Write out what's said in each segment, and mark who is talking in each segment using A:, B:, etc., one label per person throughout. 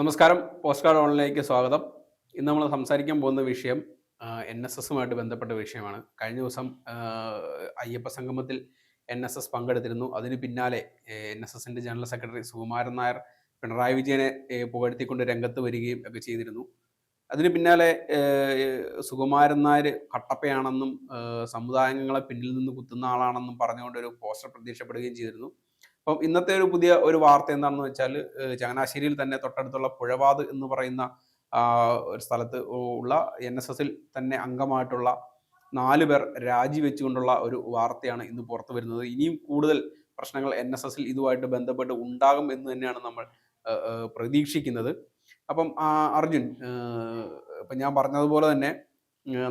A: നമസ്കാരം. Post card ഓൺലൈനിലേക്ക് സ്വാഗതം. ഇന്ന് നമ്മൾ സംസാരിക്കാൻ പോകുന്ന വിഷയം എൻ എസ് എസുമായിട്ട് ബന്ധപ്പെട്ട വിഷയമാണ്. കഴിഞ്ഞ ദിവസം അയ്യപ്പ സംഗമത്തിൽ എൻ എസ് എസ് പങ്കെടുത്തിരുന്നു. അതിന് പിന്നാലെ എൻ എസ് എസിന്റെ ജനറൽ സെക്രട്ടറി സുകുമാരൻ നായർ പിണറായി വിജയനെ പുകഴ്ത്തിക്കൊണ്ട് രംഗത്ത് വരികയും ഒക്കെ ചെയ്തിരുന്നു. അതിന് പിന്നാലെ സുകുമാരൻ നായർ കട്ടപ്പയാണെന്നും സമുദായങ്ങളെ പിന്നിൽ നിന്ന് കുത്തുന്ന ആളാണെന്നും പറഞ്ഞുകൊണ്ട് ഒരു പോസ്റ്റർ പ്രത്യക്ഷപ്പെടുകയും ചെയ്തിരുന്നു. അപ്പം ഇന്നത്തെ ഒരു പുതിയ ഒരു വാർത്ത എന്താണെന്ന് വെച്ചാൽ ചങ്ങനാശ്ശേരിയിൽ തന്നെ തൊട്ടടുത്തുള്ള പുഴവാത് എന്ന് പറയുന്ന ഒരു സ്ഥലത്ത് ഉള്ള എൻ എസ് എസിൽ തന്നെ അംഗമായിട്ടുള്ള നാല് പേർ രാജിവെച്ചുകൊണ്ടുള്ള ഒരു വാർത്തയാണ് ഇന്ന് പുറത്തു വരുന്നത്. ഇനിയും കൂടുതൽ പ്രശ്നങ്ങൾ എൻ എസ് എസിൽ ഇതുമായിട്ട് ബന്ധപ്പെട്ട് ഉണ്ടാകും എന്ന് തന്നെയാണ് നമ്മൾ പ്രതീക്ഷിക്കുന്നത്. അപ്പം അർജുൻ ഇപ്പം ഞാൻ പറഞ്ഞതുപോലെ തന്നെ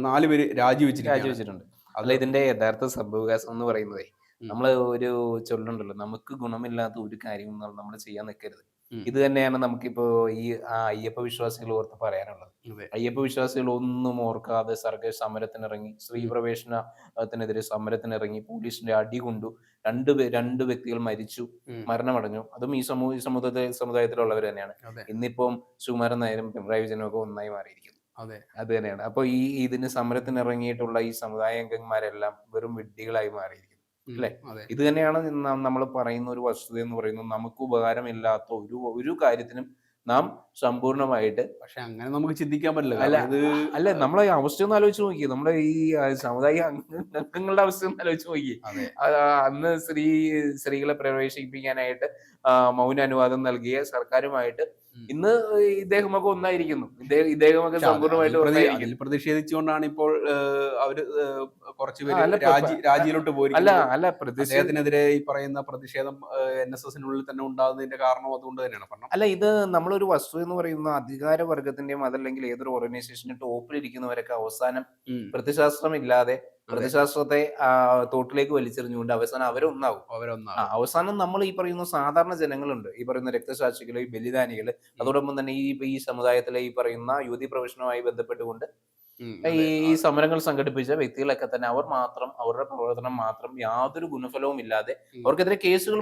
A: നാല് പേര്
B: രാജിവെച്ചിട്ടുണ്ട്. അതിൽ ഇതിന്റെ യഥാർത്ഥ സംഭവവികാസം എന്ന് പറയുന്നതേ. നമ്മൾ ഒരു ചൊല്ലുണ്ടല്ലോ നമുക്ക് ഗുണമില്ലാത്ത ഒരു കാര്യം നമ്മൾ ചെയ്യാൻ നിൽക്കരുത്. ഇത് തന്നെയാണ് നമുക്കിപ്പോ ഈ ആ അയ്യപ്പ വിശ്വാസികൾ ഓർത്ത് പറയാനുള്ളത്. അയ്യപ്പ വിശ്വാസികൾ ഒന്നും ഓർക്കാതെ സർഗ സമരത്തിനിറങ്ങി സ്ത്രീ പ്രവേശനത്തിനെതിരെ സമരത്തിനിറങ്ങി പോലീസിന്റെ അടി കൊണ്ടു രണ്ട് രണ്ടു വ്യക്തികൾ മരിച്ചു മരണമടഞ്ഞു. അതും ഈ സമൂഹ സമുദായ സമുദായത്തിലുള്ളവർ തന്നെയാണ്. ഇന്നിപ്പം സുകുമാരൻ നായരും പിണറായി വിജയനും ഒക്കെ ഒന്നായി മാറിയിരിക്കുന്നു.
A: അതെ.
B: അത് തന്നെയാണ്. അപ്പൊ ഈ ഇതിന് സമരത്തിനിറങ്ങിയിട്ടുള്ള ഈ സമുദായ അംഗന്മാരെല്ലാം വെറും വിഡ്ഢികളായി മാറിയിരിക്കുന്നു.
A: ഉം.
B: അല്ലേ? ഇത് തന്നെയാണ് നമ്മൾ പറയുന്ന ഒരു വസ്തുത എന്ന് പറയുന്നത് നമുക്ക് ഉപകാരമില്ലാത്ത ഒരു ഒരു കാര്യത്തിനും നാം സമ്പൂർണമായിട്ട്
A: പക്ഷെ അങ്ങനെ നമുക്ക് ചിന്തിക്കാൻ പറ്റില്ല
B: അല്ല, അല്ല നമ്മളെ അവസ്ഥ ഒന്ന് ആലോചിച്ച് നോക്കി നമ്മുടെ ഈ സമുദായ അംഗങ്ങളുടെ അവസ്ഥ ഒന്ന് ആലോചിച്ച് നോക്കി അന്ന് സ്ത്രീ സ്ത്രീകളെ പ്രവേശിപ്പിക്കാനായിട്ട് മൗന അനുവാദം നൽകിയ സർക്കാരുമായിട്ട്. ഇന്ന് ഇദ്ദേഹമൊക്കെ ഒന്നായിരിക്കുന്നു. ഇദ്ദേഹമൊക്കെ
A: സമ്പൂർണമായിട്ട് പ്രതിഷേധിച്ചുകൊണ്ടാണ് ഇപ്പോൾ അവർ ഏഹ്, കുറച്ച്
B: ആ, അല്ല, അല്ല
A: പോയിരിക്കുന്നത്.
B: അല്ല പ്രതിഷേധ
A: ഈ പറയുന്ന പ്രതിഷേധം എൻ എസ് എസിനുള്ളിൽ തന്നെ ഉണ്ടാകുന്നതിന്റെ കാരണം അതുകൊണ്ട് തന്നെയാണ് പറഞ്ഞത്.
B: അല്ല ഇത് നമ്മളൊരു വസ്തു എന്ന് പറയുന്ന അധികാര വർഗത്തിന്റെയും അതല്ലെങ്കിൽ ഏതൊരു ഓർഗനൈസേഷന്റെ ടോപ്പിലിരിക്കുന്നവരൊക്കെ അവസാനം പ്രതിശാസ്ത്രം ആ, തോട്ടിലേക്ക് വലിച്ചെറിഞ്ഞുകൊണ്ട് അവസാനം അവരൊന്നാവും.
A: അവരൊന്നാവും.
B: അവസാനം നമ്മൾ ഈ പറയുന്ന സാധാരണ ജനങ്ങളുണ്ട്. ഈ പറയുന്ന രക്തസാക്ഷികൾ ഈ ബലിദാനികൾ അതോടൊപ്പം തന്നെ ഈ ഈ സമുദായത്തിലെ ഈ പറയുന്ന യുവതി പ്രവേശനവുമായി ബന്ധപ്പെട്ടുകൊണ്ട് ഈ സമരങ്ങൾ സംഘടിപ്പിച്ച വ്യക്തികളൊക്കെ തന്നെ അവർ മാത്രം അവരുടെ പ്രവർത്തനം മാത്രം യാതൊരു ഗുണഫലവും ഇല്ലാതെ അവർക്കെതിരെ കേസുകൾ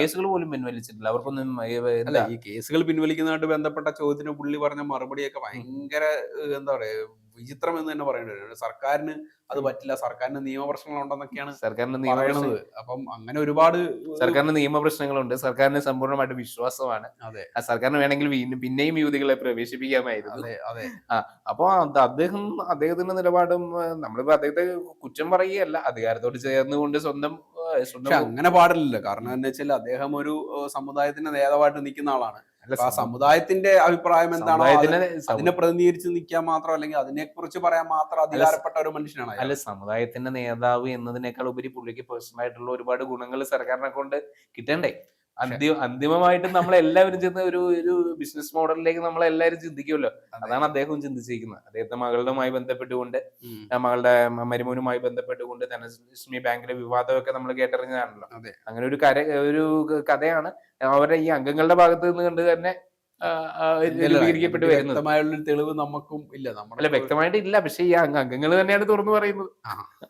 B: കേസുകൾ പോലും പിൻവലിച്ചിട്ടില്ല. അവർക്കൊന്നും
A: ഈ കേസുകൾ പിൻവലിക്കുന്നതായിട്ട് ബന്ധപ്പെട്ട ചോദ്യത്തിന് പുള്ളി പറഞ്ഞ മറുപടിയൊക്കെ ഭയങ്കര എന്താ പറയാ വിചിത്രം എന്ന് തന്നെ പറയേണ്ടി വരും. സർക്കാരിന് അത് പറ്റില്ല. സർക്കാരിന് നിയമപ്രശ്നങ്ങൾ ഉണ്ടെന്നൊക്കെയാണ്
B: സർക്കാരിന് നിയമ
A: അപ്പം അങ്ങനെ ഒരുപാട്
B: സർക്കാരിന് നിയമ പ്രശ്നങ്ങളുണ്ട്. സർക്കാരിന് സമ്പൂർണമായിട്ട് വിശ്വാസമാണ്.
A: അതെ.
B: സർക്കാരിന് വേണമെങ്കിൽ വീണ്ടും പിന്നെയും യുവതികളെ പ്രവേശിപ്പിക്കാമായിരുന്നു.
A: അതെ അതെ.
B: അപ്പൊ അദ്ദേഹം അദ്ദേഹത്തിന്റെ നിലപാടും നമ്മളിപ്പോ അദ്ദേഹത്തെ കുറ്റം പറയുകയല്ല. അധികാരത്തോട് ചേർന്നുകൊണ്ട് സ്വന്തം
A: അങ്ങനെ പാടില്ലല്ലോ. കാരണം എന്താ വെച്ചാൽ അദ്ദേഹം ഒരു സമുദായത്തിന്റെ നേതാവായിട്ട് നിൽക്കുന്ന ആളാണ്.
B: അല്ല,
A: സമുദായത്തിന്റെ അഭിപ്രായം എന്താണോ അതിനെ പ്രതിനിധീകരിച്ച് നിൽക്കാൻ മാത്രം അല്ലെങ്കിൽ അതിനെ കുറിച്ച് പറയാൻ മാത്രം അധികാരപ്പെട്ട ഒരു മനുഷ്യനാണ്
B: അല്ലെ സമുദായത്തിന്റെ നേതാവ് എന്നതിനേക്കാൾ ഉപരി പുള്ളിക്ക് പേഴ്സണൽ ആയിട്ടുള്ള ഒരുപാട് ഗുണങ്ങൾ സർക്കാരിനെ കൊണ്ട് കിട്ടണ്ടേ? അന്തിമ അന്തിമമായിട്ട് നമ്മൾ എല്ലാവരും ചെന്ന് ഒരു ഒരു ബിസിനസ് മോഡലിലേക്ക് നമ്മൾ എല്ലാവരും ചിന്തിക്കുമല്ലോ അതാണ് അദ്ദേഹം ചിന്തിച്ചിരിക്കുന്നത്. അദ്ദേഹത്തെ മകളുമായി ബന്ധപ്പെട്ടുകൊണ്ട് മകളുടെ മരുമോനുമായി ബന്ധപ്പെട്ടുകൊണ്ട് ധനലക്ഷ്മി ബാങ്കിലെ വിവാദമൊക്കെ നമ്മൾ കേട്ടറിഞ്ഞതാണല്ലോ. അങ്ങനെ ഒരു കര ഒരു കഥയാണ്. അവരുടെ ഈ അംഗങ്ങളുടെ ഭാഗത്ത് നിന്ന് കണ്ട് തന്നെ രൂപീകരിക്കപ്പെട്ട് വരുന്നത്.
A: വ്യക്തമായുള്ളൊരു തെളിവ് നമുക്കും ഇല്ല. നമ്മുടെ
B: വ്യക്തമായിട്ട് ഇല്ല പക്ഷെ ഈ അംഗങ്ങൾ തന്നെയാണ് തുറന്നു പറയുന്നത്.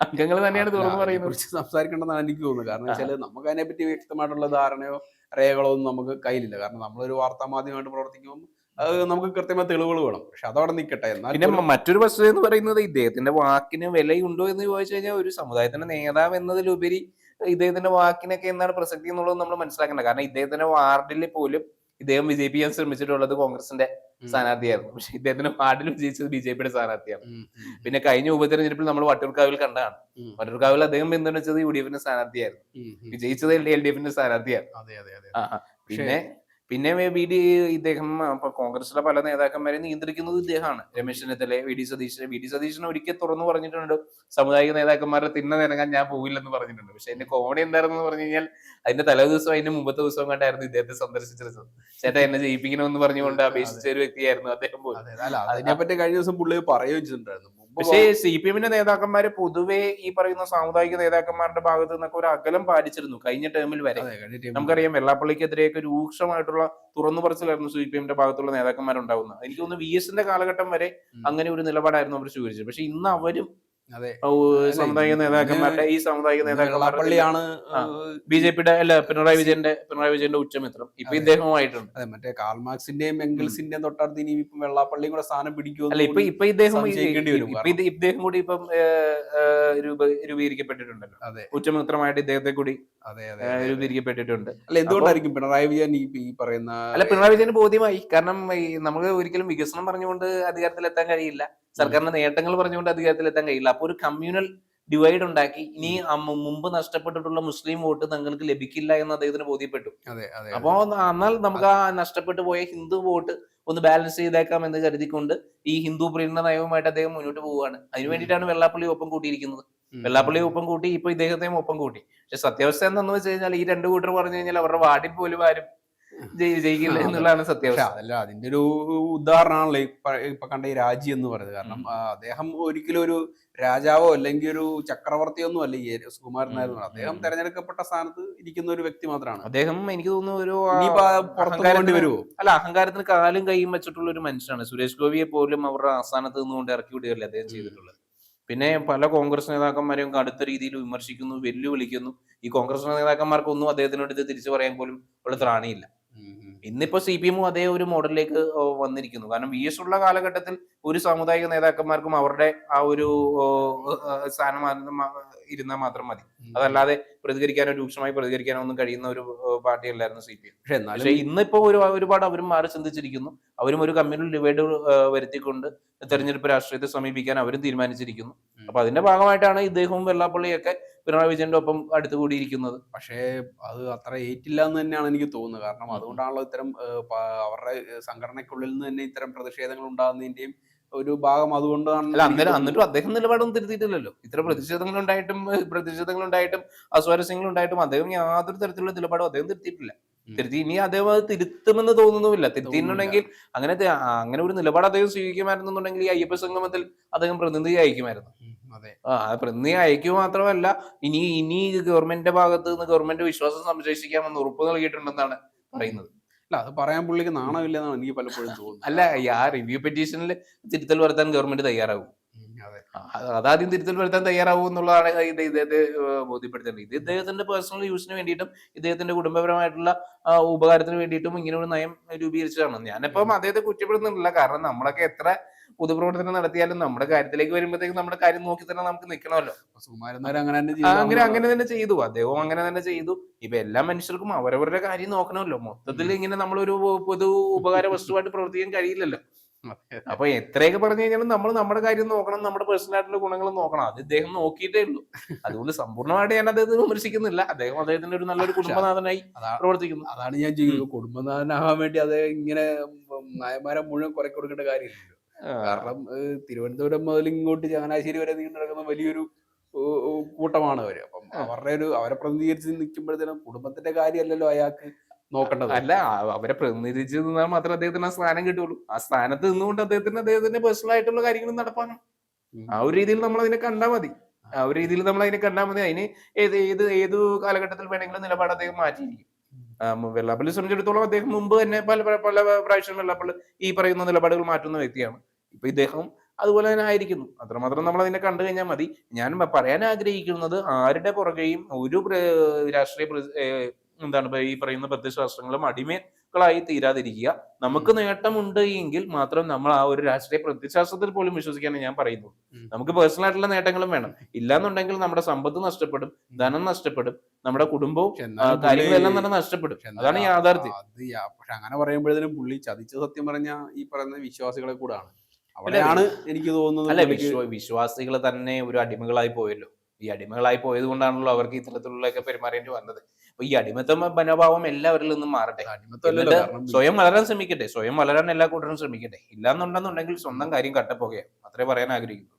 B: അംഗങ്ങൾ തന്നെയാണ് തുറന്നു പറയുന്നത്.
A: കുറിച്ച് സംസാരിക്കേണ്ടതാണ് എനിക്ക് തോന്നുന്നത് കാരണം വെച്ചാൽ നമുക്ക് അതിനെപ്പറ്റി വ്യക്തമായിട്ടുള്ള ധാരണയോ രേഖകളോ ഒന്നും നമുക്ക് കയ്യിലില്ല. കാരണം നമ്മളൊരു വാർത്താ മാധ്യമമായിട്ട് പ്രവർത്തിക്കുമ്പോൾ അത് നമുക്ക് കൃത്യമായ തെളിവുകൾ വേണം. പക്ഷെ അതവിടെ നിൽക്കട്ടെ എന്നാൽ
B: പിന്നെ മറ്റൊരു വസ്തുത എന്ന് പറയുന്നത് ഇദ്ദേഹത്തിന്റെ വാക്കിന് വിലയുണ്ടോ എന്ന് ചോദിച്ചു കഴിഞ്ഞാൽ ഒരു സമുദായത്തിന്റെ നേതാവ് എന്നതിലുപരി ഇദ്ദേഹത്തിന്റെ വാക്കിനൊക്കെ എന്താണ് പ്രസക്തി എന്നുള്ളത് നമ്മൾ മനസ്സിലാക്കേണ്ടത് കാരണം ഇദ്ദേഹത്തിന്റെ വാർഡിൽ പോലും ഇദ്ദേഹം വിജയിപ്പിക്കാൻ ശ്രമിച്ചിട്ടുള്ളത് കോൺഗ്രസിന്റെ. സ്ഥാനാർത്ഥിയായിരുന്നു. പക്ഷെ ഇദ്ദേഹത്തിന്റെ വാർഡിൽ വിജയിച്ചത് ബി ജെ പിയുടെ സ്ഥാനാർത്ഥിയാണ്. പിന്നെ കഴിഞ്ഞ ഉപതെരഞ്ഞെടുപ്പിൽ നമ്മൾ വട്ടിയൂർക്കാവിൽ കണ്ടതാണ്. വട്ടൂർക്കാവിൽ അദ്ദേഹം പിന്തുണച്ചത് യു ഡി എഫിന്റെ സ്ഥാനാർത്ഥിയായിരുന്നു.
A: ഉം, ഉം.
B: വിജയിച്ചത് എൽ ഡി എഫിന്റെ സ്ഥാനാർത്ഥിയാണ്. പിന്നെ പിന്നെ ബി ഡി ഇദ്ദേഹം കോൺഗ്രസിലെ പല നേതാക്കന്മാരെ നിയന്ത്രിക്കുന്നത് ഇദ്ദേഹമാണ്. Ramesh Chennithala V D Satheesan. V D Satheesan ഒരിക്കൽ തുറന്നു പറഞ്ഞിട്ടുണ്ട്. സമുദായിക നേതാക്കന്മാരെ തിന്ന നിരങ്ങാൻ ഞാൻ പോകില്ലെന്ന് പറഞ്ഞിട്ടുണ്ട്. പക്ഷെ അതിന്റെ കോമഡി എന്തായിരുന്നു പറഞ്ഞു കഴിഞ്ഞാൽ അതിന്റെ തലേ ദിവസം അതിന്റെ മുമ്പത്തെ ദിവസം കണ്ടായിരുന്നു ഇദ്ദേഹത്തെ സന്ദർശിച്ചിരുന്നത്. ചേട്ടാ എന്നെ ജയിപ്പിക്കണമെന്ന് പറഞ്ഞുകൊണ്ട് അപേക്ഷിച്ച ഒരു വ്യക്തിയായിരുന്നു അദ്ദേഹം പോലും.
A: അതിനെപ്പറ്റി കഴിഞ്ഞ ദിവസം പുള്ളി പറയുകയും ചെയ്തിട്ടുണ്ടായിരുന്നു.
B: പക്ഷേ സി പി എമ്മിന്റെ നേതാക്കന്മാര് പൊതുവെ ഈ പറയുന്ന സാമുദായിക നേതാക്കന്മാരുടെ ഭാഗത്ത് നിന്നൊക്കെ ഒരു അകലം പാലിച്ചിരുന്നു കഴിഞ്ഞ ടേമിൽ വരെ. നമുക്കറിയാം വെള്ളാപ്പള്ളിക്കെതിരെയൊക്കെ രൂക്ഷമായിട്ടുള്ള തുറന്നു പറച്ചിലായിരുന്നു സി പി എമ്മിന്റെ ഭാഗത്തുള്ള നേതാക്കന്മാരുണ്ടാവുന്നത്. എനിക്ക് തോന്നുന്നു വി എസിന്റെ കാലഘട്ടം വരെ അങ്ങനെ ഒരു നിലപാടായിരുന്നു അവർ സ്വീകരിച്ചത്. പക്ഷെ ഇന്ന് അവരും സാമുദായിക നേതാക്കന്മാരുടെ ഈ സാമുദായിക
A: നേതാക്കളാണ്.
B: ബി ജെ പിയുടെ അല്ല പിണറായി വിജയന്റെ പിണറായി വിജയന്റെ ഉച്ചമിത്രം. ഇപ്പൊ
A: അതെ.
B: ഇദ്ദേഹവുമായിട്ടുണ്ട്.
A: അതെ മറ്റേ കാൾമാർക്സിന്റെയും എംഗിൾസിന്റെയും തൊട്ടടുത്ത് ഇനി ഇപ്പം വെള്ളാപ്പള്ളിയും കൂടെ സ്ഥാനം പിടിക്കുമോ
B: അല്ല ഇപ്പൊ ഇപ്പൊ ഇദ്ദേഹം ഇദ്ദേഹം കൂടി ഇപ്പം രൂപീകരിക്കപ്പെട്ടിട്ടുണ്ടല്ലോ.
A: അതെ.
B: ഉച്ചമിത്രമായിട്ട് ഇദ്ദേഹത്തെ കൂടി
A: അതെ അതെ
B: രൂപീകരിക്കപ്പെട്ടിട്ടുണ്ട്.
A: അല്ല എന്തുകൊണ്ടായിരിക്കും പിണറായി വിജയൻ ഈ പറയുന്ന
B: അല്ല പിണറായി വിജയന് ബോധ്യമായി. കാരണം നമുക്ക് ഒരിക്കലും വികസനം പറഞ്ഞുകൊണ്ട് അധികാരത്തിലെത്താൻ കഴിയില്ല. സർക്കാരിന്റെ നേട്ടങ്ങൾ പറഞ്ഞുകൊണ്ട് അധികാരത്തിലെത്താൻ കഴിയില്ല. അപ്പൊ ഒരു കമ്മ്യൂണൽ ഡിവൈഡ് ഉണ്ടാക്കി ഇനി മുമ്പ് നഷ്ടപ്പെട്ടിട്ടുള്ള മുസ്ലിം വോട്ട് തങ്ങൾക്ക് ലഭിക്കില്ല എന്ന് അദ്ദേഹത്തിന് ബോധ്യപ്പെട്ടു. അപ്പോ എന്നാൽ നമുക്ക് ആ നഷ്ടപ്പെട്ടു പോയ ഹിന്ദു വോട്ട് ഒന്ന് ബാലൻസ് ചെയ്തേക്കാം എന്ന് കരുതിക്കൊണ്ട് ഈ ഹിന്ദു പ്രീണന നയവുമായിട്ട് അദ്ദേഹം മുന്നോട്ട് പോവുകയാണ്. അതിനു വേണ്ടിയിട്ടാണ് വെള്ളാപ്പള്ളി ഒപ്പം കൂട്ടിയിരിക്കുന്നത്. വെള്ളാപ്പള്ളി ഒപ്പം കൂട്ടി ഇപ്പൊ ഇദ്ദേഹത്തെയും ഒപ്പം കൂട്ടി. പക്ഷെ സത്യാവസ്ഥ എന്താണെന്ന് വെച്ച് കഴിഞ്ഞാൽ ഈ രണ്ട് കൂട്ടർ പറഞ്ഞു കഴിഞ്ഞാൽ അവരുടെ വാർഡിൽ പോലും ആരും ജയിക്കില്ല എന്നുള്ളതാണ്
A: സത്യം
B: സത്യാവസ്ഥ
A: അതല്ല അതിന്റെ ഒരു ഉദാഹരണമാണല്ലോ ഇപ്പൊ കണ്ട ഈ രാജി എന്ന് പറയുന്നത്. കാരണം അദ്ദേഹം ഒരിക്കലും ഒരു രാജാവോ അല്ലെങ്കിൽ ഒരു ചക്രവർത്തിയോ ഒന്നും അല്ല ഈ സുകുമാരൻ നായർ അദ്ദേഹം. തെരഞ്ഞെടുക്കപ്പെട്ട സ്ഥാനത്ത് ഇരിക്കുന്ന ഒരു വ്യക്തി മാത്രമാണ്.
B: അദ്ദേഹം എനിക്ക് തോന്നുന്നു ഒരു
A: വരുമോ
B: അല്ല അഹങ്കാരത്തിന് കാലും കൈയും വെച്ചിട്ടുള്ള ഒരു മനുഷ്യനാണ്. സുരേഷ് ഗോപിയെ പോലും അവരുടെ ആസ്ഥാനത്ത് നിന്നുകൊണ്ട് ഇറക്കി വിടുകയല്ലേ അദ്ദേഹം ചെയ്തിട്ടുള്ളത്. പിന്നെ പല കോൺഗ്രസ് നേതാക്കന്മാരെയും കടുത്ത രീതിയിൽ വിമർശിക്കുന്നു വെല്ലുവിളിക്കുന്നു. ഈ കോൺഗ്രസ് നേതാക്കന്മാർക്കൊന്നും അദ്ദേഹത്തിനോട് ഇത് തിരിച്ചു പറയാൻ പോലും ഉള്ള ത്രാണിയില്ല. ഇന്നിപ്പോ സി പി എമ്മും അതേ ഒരു മോഡലിലേക്ക് വന്നിരിക്കുന്നു. കാരണം വി എസ് ഉള്ള കാലഘട്ടത്തിൽ ഒരു സാമുദായിക നേതാക്കന്മാർക്കും അവരുടെ ആ ഒരു സ്ഥാനം ഇരുന്നാൽ മാത്രം മതി. അതല്ലാതെ പ്രതികരിക്കാനോ രൂക്ഷമായി പ്രതികരിക്കാനോ ഒന്നും കഴിയുന്ന ഒരു പാർട്ടി അല്ലായിരുന്നു സി പി എം.
A: പക്ഷെ
B: ഇന്നിപ്പോ ഒരു ഒരുപാട് അവരും മാറി ചിന്തിച്ചിരിക്കുന്നു. അവരും ഒരു കമ്മ്യൂണൽ ഡിവൈഡ് വരുത്തിക്കൊണ്ട് തെരഞ്ഞെടുപ്പ് രാഷ്ട്രീയത്തെ സമീപിക്കാൻ അവരും തീരുമാനിച്ചിരിക്കുന്നു. അപ്പൊ അതിന്റെ ഭാഗമായിട്ടാണ് ഇദ്ദേഹവും വെള്ളാപ്പള്ളിയൊക്കെ പിണറായി വിജയന്റെ ഒപ്പം അടുത്തുകൂടിയിരിക്കുന്നത്.
A: പക്ഷേ അത് അത്ര ഏറ്റില്ല എന്ന് തന്നെയാണ് എനിക്ക് തോന്നുന്നത്. കാരണം അതുകൊണ്ടാണല്ലോ ഇത്തരം അവരുടെ സംഘടനയ്ക്കുള്ളിൽ നിന്ന് തന്നെ ഇത്തരം പ്രതിഷേധങ്ങൾ ഉണ്ടാകുന്നതിന്റെയും ഒരു ഭാഗം അതുകൊണ്ടാണ്
B: അല്ല അന്നേരം എന്നിട്ടും അദ്ദേഹം നിലപാടൊന്നും തിരുത്തിയിട്ടില്ലല്ലോ. ഇത്ര പ്രതിഷേധങ്ങൾ ഉണ്ടായിട്ടും പ്രതിഷേധങ്ങൾ ഉണ്ടായിട്ടും അസ്വാരസ്യങ്ങൾ ഉണ്ടായിട്ടും അദ്ദേഹം യാതൊരു തരത്തിലുള്ള നിലപാടും അദ്ദേഹം തിരുത്തിയിട്ടില്ല. തിരുത്തി ഇനി അദ്ദേഹം അത് തിരുത്തുമെന്ന് തോന്നുന്നുമില്ല. തിരുത്തിയിട്ടുണ്ടെങ്കിൽ അങ്ങനെ അങ്ങനെ ഒരു നിലപാട് അദ്ദേഹം സ്വീകരിക്കുമായിരുന്നുണ്ടെങ്കിൽ ഈ അയ്യപ്പ സംഗമത്തിൽ അദ്ദേഹം പ്രതിനിധി അയക്കുമായിരുന്നു
A: അതെ.
B: ആ പ്രതിനിധി അയക്കുക മാത്രമല്ല ഇനി ഇനി ഗവൺമെന്റിന്റെ ഭാഗത്ത് നിന്ന് ഗവൺമെന്റ് വിശ്വാസം സംരക്ഷിക്കാമെന്ന് ഉറപ്പ് നൽകിയിട്ടുണ്ടെന്നാണ് പറയുന്നത്.
A: അല്ല അത് പറയാൻ പുള്ളിക്ക് നാണമില്ലെന്നാണ് എനിക്ക് പലപ്പോഴും തോന്നുന്നത്.
B: അല്ല ആ റിവ്യൂ പെറ്റീഷനിൽ തിരുത്തൽ വരുത്താൻ ഗവൺമെന്റ് തയ്യാറാവും അതാദ്യം തിരുത്തൽ വരുത്താൻ തയ്യാറാവും എന്നുള്ളതാണ് ഇത് ഇദ്ദേഹത്തെ ബോധ്യപ്പെടുത്തേണ്ടത്. ഇത് ഇദ്ദേഹത്തിന്റെ പേഴ്സണൽ യൂസിന് വേണ്ടിയിട്ടും ഇദ്ദേഹത്തിന്റെ കുടുംബപരമായിട്ടുള്ള ഉപകാരത്തിന് വേണ്ടിയിട്ടും ഇങ്ങനെ ഒരു നയം രൂപീകരിച്ചതാണ്. ഞാനിപ്പം അദ്ദേഹത്തെ കുറ്റപ്പെടുന്നില്ല കാരണം നമ്മളൊക്കെ എത്ര പൊതുപ്രവർത്തനം നടത്തിയാലും നമ്മുടെ കാര്യത്തിലേക്ക് വരുമ്പോഴത്തേക്കും നമ്മുടെ കാര്യം നോക്കി തന്നെ നമുക്ക് നിൽക്കണമല്ലോ
A: അങ്ങനെ
B: അങ്ങനെ തന്നെ ചെയ്തു. അദ്ദേഹവും അങ്ങനെ തന്നെ ചെയ്തു. ഇപ്പൊ എല്ലാ മനുഷ്യർക്കും അവരവരുടെ കാര്യം നോക്കണമല്ലോ. മൊത്തത്തിൽ ഇങ്ങനെ നമ്മളൊരു പൊതു ഉപകാര വസ്തുവായിട്ട് പ്രവർത്തിക്കാൻ കഴിയില്ലല്ലോ. അപ്പൊ എത്രയൊക്കെ പറഞ്ഞു കഴിഞ്ഞാലും നമ്മൾ നമ്മുടെ കാര്യം നോക്കണം നമ്മുടെ പേഴ്സണൽ ആയിട്ടുള്ള ഗുണങ്ങൾ നോക്കണം. അത് ഇദ്ദേഹം നോക്കിയിട്ടേ ഉള്ളൂ. അതുകൊണ്ട് സമ്പൂർണമായിട്ട് ഞാൻ അദ്ദേഹത്തെ വിമർശിക്കുന്നില്ല. അദ്ദേഹം അദ്ദേഹത്തിന്റെ ഒരു നല്ലൊരു കുടുംബനാഥനായി പ്രവർത്തിക്കുന്നു.
A: അതാണ് ഞാൻ ചെയ്യുന്നത്. കുടുംബനാഥനാകാൻ വേണ്ടി അദ്ദേഹം ഇങ്ങനെ നായന്മാരെ മുഴുവൻ കുറെ കൊടുക്കേണ്ട കാര്യമില്ലല്ലോ. കാരണം തിരുവനന്തപുരം മുതൽ ഇങ്ങോട്ട് ചങ്ങനാശ്ശേരി വരെ നീണ്ടു നടക്കുന്ന വലിയൊരു കൂട്ടമാണ് അവർ. അപ്പം അവരുടെ ഒരു അവരെ പ്രതിനിധീകരിച്ച് നിൽക്കുമ്പോഴത്തേനും കുടുംബത്തിന്റെ കാര്യമല്ലല്ലോ അയാൾക്ക് നോക്കേണ്ടത്.
B: അല്ല അവരെ പ്രതിനിധിച്ച് നിന്നാൽ മാത്രമേ അദ്ദേഹത്തിന് ആ സ്ഥാനം കിട്ടുള്ളൂ. ആ സ്ഥാനത്ത് നിന്നുകൊണ്ട് അദ്ദേഹത്തിന് അദ്ദേഹത്തിന്റെ പേഴ്സണൽ ആയിട്ടുള്ള കാര്യങ്ങളും നടപ്പാക്കണം ആ ഒരു രീതിയിൽ നമ്മൾ അതിനെ കണ്ടാൽ മതി. ആ ഒരു രീതിയിൽ നമ്മൾ അതിനെ കണ്ടാൽ മതി. അതിന് ഏത് ഏത് ഏത് കാലഘട്ടത്തിൽ വേണമെങ്കിലും നിലപാട് അദ്ദേഹം മാറ്റിയിരിക്കും. വെള്ളാപ്പള്ളി സംബന്ധിച്ചിടത്തോളം അദ്ദേഹം മുമ്പ് തന്നെ പല- പല പ്രാവശ്യം വെള്ളാപ്പള്ളി ഈ പറയുന്ന നിലപാടുകൾ മാറ്റുന്ന വ്യക്തിയാണ്. ഇപ്പൊ ഇദ്ദേഹം അതുപോലെ തന്നെ ആയിരിക്കുന്നു. അത്രമാത്രം നമ്മൾ അതിനെ കണ്ടു കഴിഞ്ഞാൽ മതി. ഞാൻ പറയാൻ ആഗ്രഹിക്കുന്നത് ആരുടെ പുറകെയും ഒരു രാഷ്ട്രീയ എന്താണ് ഈ പറയുന്ന പ്രതിശാസ്ത്രങ്ങളും അടിമകളായി തീരാതിരിക്കുക. നമുക്ക് നേട്ടമുണ്ട് എങ്കിൽ മാത്രം നമ്മൾ ആ ഒരു രാഷ്ട്രീയ പ്രതിശാസ്ത്രത്തിൽ പോലും വിശ്വസിക്കാനാണ് ഞാൻ
A: പറയുന്നു
B: നമുക്ക് പേഴ്സണൽ ആയിട്ടുള്ള നേട്ടങ്ങളും വേണം. ഇല്ലാന്നുണ്ടെങ്കിൽ നമ്മുടെ സമ്പത്ത് നഷ്ടപ്പെടും ധനം നഷ്ടപ്പെടും നമ്മുടെ കുടുംബവും കാര്യങ്ങളെല്ലാം തന്നെ നഷ്ടപ്പെടും. അതാണ് യാഥാർത്ഥ്യം.
A: അത് അങ്ങനെ പറയുമ്പോഴത്തേനും പുള്ളി ചതിച്ച സത്യം പറഞ്ഞ ഈ പറയുന്ന വിശ്വാസികളെ കൂടാണ്. അവിടെയാണ് എനിക്ക് തോന്നുന്നത്
B: അല്ല വിശ്വ വിശ്വാസികൾ തന്നെ ഒരു അടിമകളായി പോയല്ലോ. ഈ അടിമകളായി പോയത് കൊണ്ടാണല്ലോ അവർക്ക് ഇത്തരത്തിലുള്ളൊക്കെ പെരുമാറേണ്ടി വന്നത്. അപ്പൊ ഈ അടിമത്ത മനോഭാവം എല്ലാവരിൽ നിന്നും മാറട്ടെ. സ്വയം വളരാൻ ശ്രമിക്കട്ടെ. സ്വയം വളരാൻ എല്ലാ കൂട്ടരും ശ്രമിക്കട്ടെ. ഇല്ലാന്നുണ്ടെന്നുണ്ടെങ്കിൽ സ്വന്തം കാര്യം കട്ടപ്പുകയാണ്. അത്രേ പറയാൻ ആഗ്രഹിക്കുന്നു.